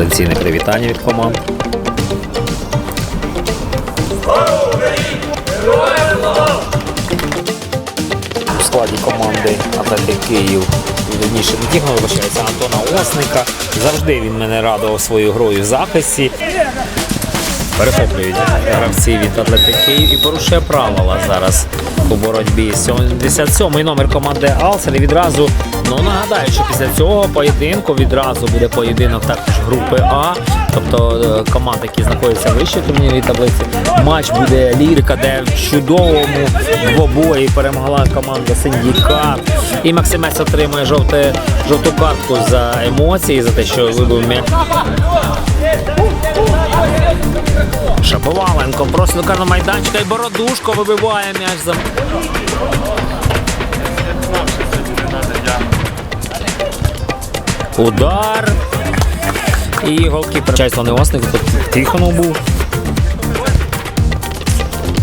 Традиційне привітання від команд. У складі команди Атлетик Київ. Вірніше, не вибачається Антона Осника. Завжди він мене радував своєю грою в захисті. Перехоплюють гравці від Атлетик Київ і порушує правила зараз у боротьбі. 77-й номер команди Алсер. І відразу ну нагадаю, що після цього поєдинку відразу буде поєдинок також групи А, тобто е, команд, які знаходяться вище турнірній таблиці. Матч буде лірика, де в чудовому двобої перемогла команда Синдікат. І Максимець отримує жовте, жовту картку за емоції, за те, що вибив м'яч. Шаповаленко просить до майданчика і Бородушко вибиває м'яч за. Удар. І голкіпер. Чайство не осник, тут Тихонов був.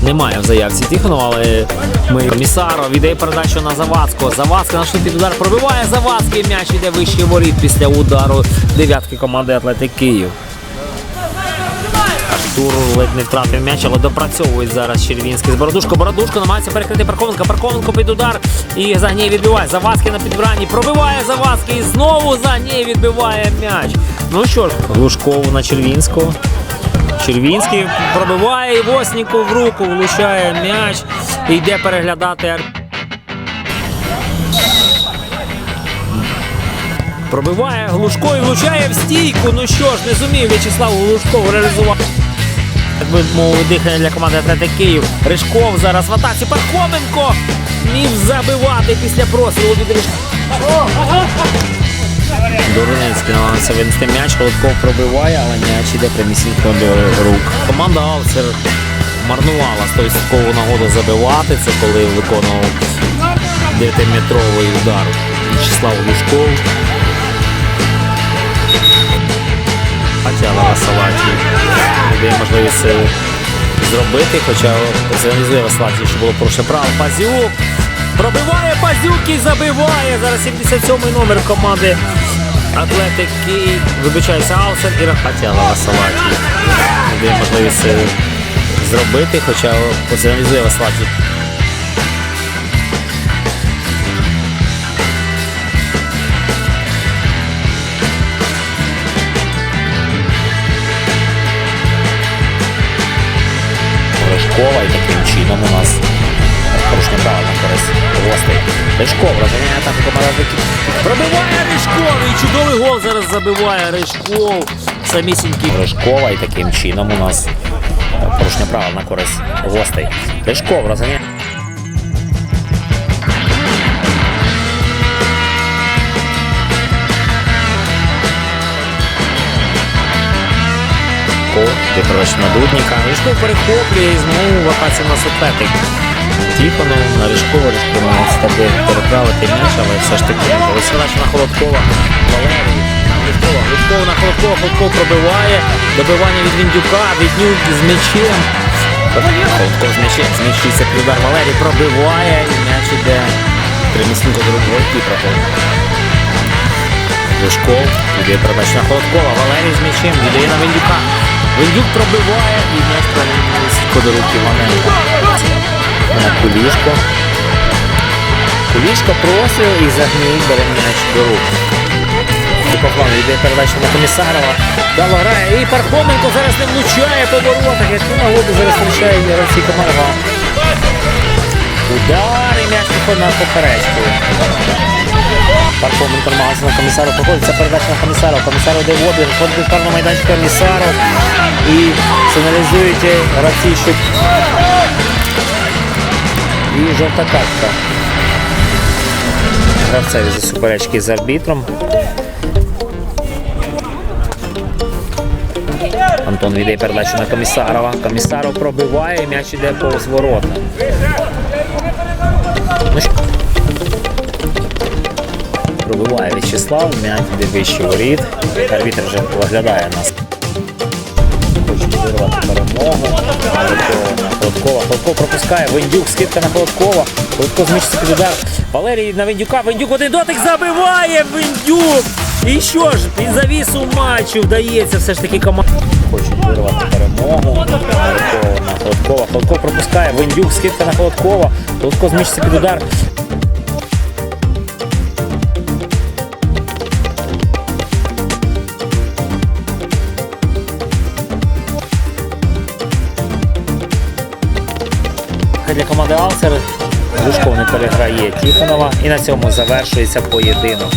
Немає в заявці Тихонова, але ми Місаров віддає передачу на Завадського. Завадський наш під удар пробиває Завадський м'яч іде вище воріт після удару дев'ятки команди Атлетик Київ. Артур ледь не втратив м'яч, але допрацьовують зараз Червінський з Бородушко. Бородушко намагається перекрити Пархоменка. Пархоменко під удар і Загній відбиває. Завадський на підбранні. Пробиває Завадський. І знову Загній відбиває м'яч. Ну що ж, Глушков на Червінського. Червінський пробиває і Восніков в руку, влучає м'яч. І йде переглядати. Пробиває Глушко і влучає в стійку. Ну що ж, не зумів В'ячеслав Глушков реалізувати. Так би дихання для команди Атлетик Київ. Ришков зараз в атаці. Пархоменко міг забивати після просилу від Ришкова. Дурницький намагається винести м'яч, Холодков пробиває, але м'яч іде прямісінько до рук. Команда Алсер марнувала 100% нагоду забивати. Це коли виконував 9-метровий удар В'ячеслав Глушков. Хотіла Василаті. Дає можливість це зробити, хоча сигналізує Василаті, що було проще прав. Пазюк пробиває Пазюк і забиває. Зараз 77-й номер команди Атлетик Київ. Вибачається Аусер і Хотіла Василаті. Дає можливість це зробити, хоча сигналізує Василаті. Лешкова і таким чином у нас порушення права на користь гостей. Лешков розганяє атаку команда Пробиває Ришков і чудовий гол зараз забиває Ришков. Самісінький Ришкова і таким чином у нас порушення права на користь гостей. Ришков розганяє. Ти коротше на Дудніка. Перехоплює і знову атаці на суперник. Тихонов на Ришкова, Ришков намагається таки переправити м'яч, але все ж таки Василяч на Холодкова. Валерій на. Глушков на Холодкова, Холодков пробиває. Добивання від Віндюка, Віднюк з м'ячем. Холодков з м'ячем, зміщується удар. Валерій пробиває і м'яч іде примісненько до рук голкіпера. Глушков, віддає передачу на Холодкова. Валерій з м'ячем, віддає на Віндюка. Віндюк пробиває і примісненько до рук Іваненко. На Кулішко. Кулішко просив і загній бере м'яч до рук. Тупоплан йде передачу на Комісарова. Дало грає. І Пархоменко зараз не влучає по воротах. Яку нагоду зараз втрачає гравці команда. Удар і м'яч на поперечку. Пархоменко намагається на комісару проходить. Це передача на комісару. Комісаров йде в обіг, виходить від карного майданчика комісаров. І сигналізують гравці, і жовта картка. Гравцеві за суперечки з арбітром. Антон віддає передачу на комісарова. Комісаров пробиває, м'яч іде повз ворота. Ну, що? числа, м'яч йде вище воріт. Арбітр вже поглядає нас. Хоче вирвати перемогу. Холодкова. Холодков пропускає. Вендюк, скидка на Холодкова. Холодко зміщиться під удар. Валерій на Вендюка. Вендюк один дотик забиває Вендюк. І що ж, під завісу матчу вдається все ж таки команда. Хочуть вирвати перемогу. Холодкова. Холодкова. Холодков пропускає. Вендюк, скидка на Холодкова. Холодко зміщиться під удар. для команди Алсер. Дружковник переграє Тіхонова і на цьому завершується поєдинок.